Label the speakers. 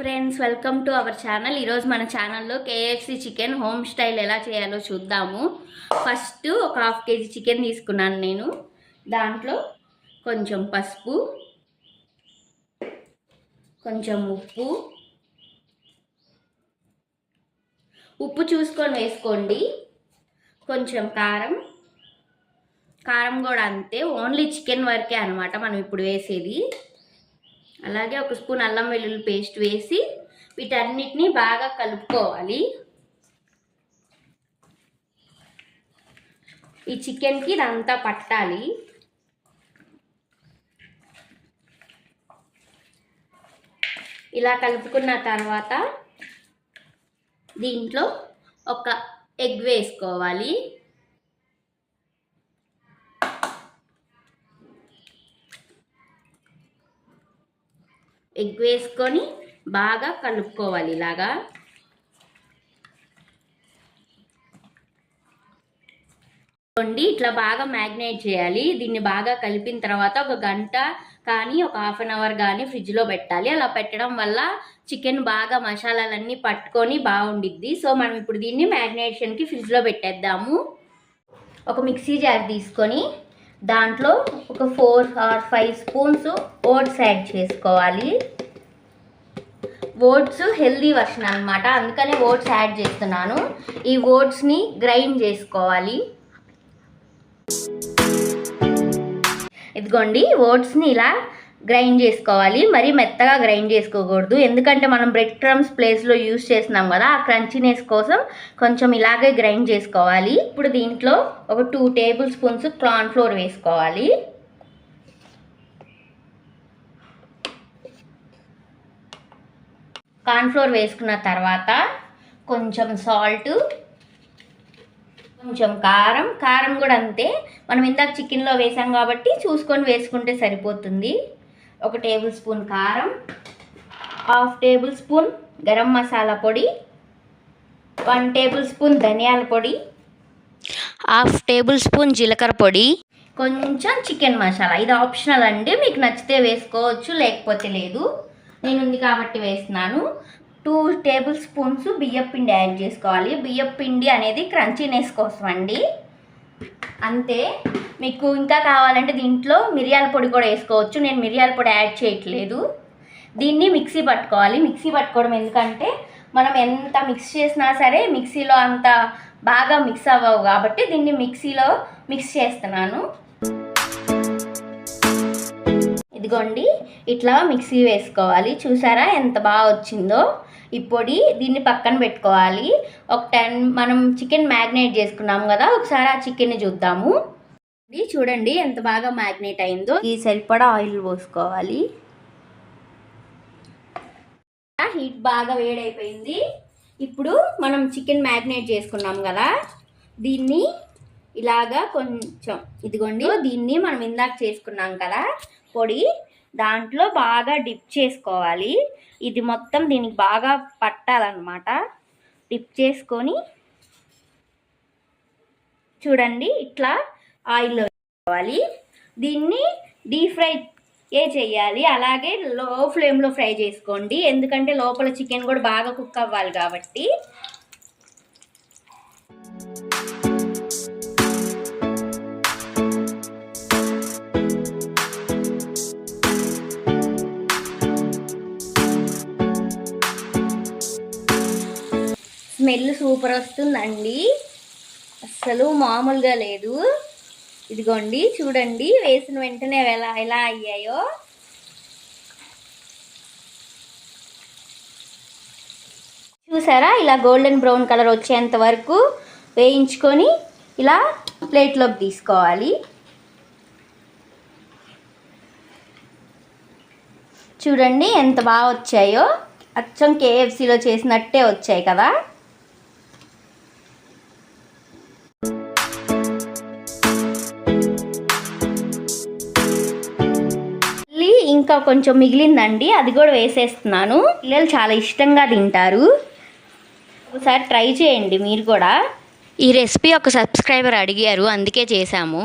Speaker 1: Friends welcome to our channel ఈరోజు మన ఛానల్లో కేఎఫ్సి చికెన్ హోమ్ స్టైల్ ఎలా చేయాలో చూద్దాము. ఫస్ట్ ఒక హాఫ్ కేజీ చికెన్ తీసుకున్నాను నేను. దాంట్లో కొంచెం పసుపు కొంచెం ఉప్పు. ఉప్పు చూసుకొని వేసుకోండి. కొంచెం కారం. కారం కూడా అంతే ఓన్లీ చికెన్ వరకే అనమాట మనం ఇప్పుడు వేసేది. అలాగే ఒక స్పూన్ అల్లం వెల్లుల్లి పేస్ట్ వేసి వీటన్నిటిని బాగా కలుపుకోవాలి. ఈ చికెన్కి ఇదంతా పట్టాలి. ఇలా కలుపుకున్న తర్వాత దీంట్లో ఒక ఎగ్ వేసుకోవాలి. ఎగ్ వేసుకొని బాగా కలుపుకోవాలి ఇలాగా. వండి ఇట్లా బాగా మ్యాగ్నేట్ చేయాలి. దీన్ని బాగా కలిపిన తర్వాత ఒక గంట కానీ ఒక హాఫ్ అన్ అవర్ కానీ ఫ్రిడ్జ్లో పెట్టాలి. అలా పెట్టడం వల్ల చికెన్ బాగా మసాలాలన్నీ పట్టుకొని బాగుండిద్ది. సో మనం ఇప్పుడు దీన్ని మ్యాగ్నేషన్కి ఫ్రిడ్జ్లో పెట్టేద్దాము. ఒక మిక్సీ జార్ తీసుకొని దాంట్లో ఒక four or five spoons oats add చేసుకోవాలి. ఓట్స్ హెల్దీ వర్షన్ అనమాట అందుకనే ఓట్స్ యాడ్ చేస్తున్నాను. ఈ ఓట్స్ని గ్రైండ్ చేసుకోవాలి. ఇదిగోండి ఓట్స్ని ఇలా గ్రైండ్ చేసుకోవాలి. మరి మెత్తగా గ్రైండ్ చేసుకోకూడదు. ఎందుకంటే మనం బ్రెడ్ క్రమ్స్ ప్లేస్లో యూస్ చేస్తున్నాం కదా ఆ క్రంచినెస్ కోసం కొంచెం ఇలాగే గ్రైండ్ చేసుకోవాలి. ఇప్పుడు దీంట్లో ఒక two table spoons corn flour వేసుకోవాలి. కార్న్ ఫ్లోర్ వేసుకున్న తర్వాత కొంచెం సాల్ట్ కొంచెం కారం. కారం కూడా అంతే. మనం ఇందాక చికెన్లో వేసాం కాబట్టి చూసుకొని వేసుకుంటే సరిపోతుంది. ఒక టేబుల్ స్పూన్ కారం half table spoon garam masala పొడి వన్ టేబుల్ స్పూన్ ధనియాల పొడి హాఫ్ టేబుల్ స్పూన్ జీలకర్ర పొడి. కొంచెం చికెన్ మసాలా. ఇది ఆప్షనల్ అండి. మీకు నచ్చితే వేసుకోవచ్చు లేకపోతే లేదు. నేను ఉంది కాబట్టి వేస్తున్నాను. టూ టేబుల్ స్పూన్స్ బియ్యం పిండి యాడ్ చేసుకోవాలి. బియ్యం పిండి అనేది క్రంచీనెస్ కోసం అండి అంతే. మీకు ఇంకా కావాలంటే దీంట్లో మిరియాల పొడి కూడా వేసుకోవచ్చు. నేను మిరియాల పొడి యాడ్ చేయట్లేదు. దీన్ని మిక్సీ పట్టుకోవాలి. మిక్సీ పట్టుకోవడం ఎందుకంటే మనం ఎంత మిక్స్ చేసినా సరే మిక్సీలో అంత బాగా మిక్స్ అవ్వవు కాబట్టి దీన్ని మిక్సీలో మిక్స్ చేస్తున్నాను. ఇదిగోండి. ఇట్లా మిక్సీ వేసుకోవాలి. చూసారా ఎంత బాగా వచ్చిందో? ఈ పొడి దీన్ని పక్కన పెట్టుకోవాలి. ఒక టెన్ మనం చికెన్ మ్యాగ్నేట్ చేసుకున్నాం కదా ఒకసారి ఆ చికెన్ని చూద్దాము. ఇది చూడండి ఎంత బాగా మ్యాగ్నేట్ అయిందో. ఈ సరిపడా ఆయిల్ పోసుకోవాలి. హీట్ బాగా వేడైపోయింది. ఇప్పుడు మనం చికెన్ మ్యాగ్నేట్ చేసుకున్నాం కదా దీన్ని ఇలాగా కొంచెం ఇదిగోండి దీన్ని మనం ఇందాక చేసుకున్నాం కదా పొడి దాంట్లో బాగా డిప్ చేసుకోవాలి. ఇది మొత్తం దీనికి బాగా పట్టాలన్నమాట. డిప్ చేసుకొని చూడండి ఇట్లా ఆయిల్లో వేసుకోవాలి. దీన్ని డీప్ ఫ్రై ఏ చేయాలి? అలాగే లో ఫ్లేమ్లో ఫ్రై చేసుకోండి. ఎందుకంటే లోపల చికెన్ కూడా బాగా కుక్ అవ్వాలి కాబట్టి. స్మెల్ సూపర్ వస్తుందండి. అస్సలు మామూలుగా లేదు. ఇదిగోండి చూడండి వేసిన వెంటనే ఎలా ఎలా అయ్యాయో. చూసారా? ఇలా గోల్డెన్ బ్రౌన్ కలర్ వచ్చేంత వరకు వేయించుకొని ఇలా ప్లేట్లోకి తీసుకోవాలి. చూడండి ఎంత బాగా వచ్చాయో. అచ్చం కేఎఫ్సీలో చేసినట్టే వచ్చాయి కదా. ఇంకా కొంచెం మిగిలిందండి అది కూడా వేసేస్తున్నాను. పిల్లలు చాలా ఇష్టంగా తింటారు. ఒకసారి ట్రై చేయండి మీరు కూడా.
Speaker 2: ఈ రెసిపీ ఒక సబ్స్క్రైబర్ అడిగారు అందుకే చేశాము.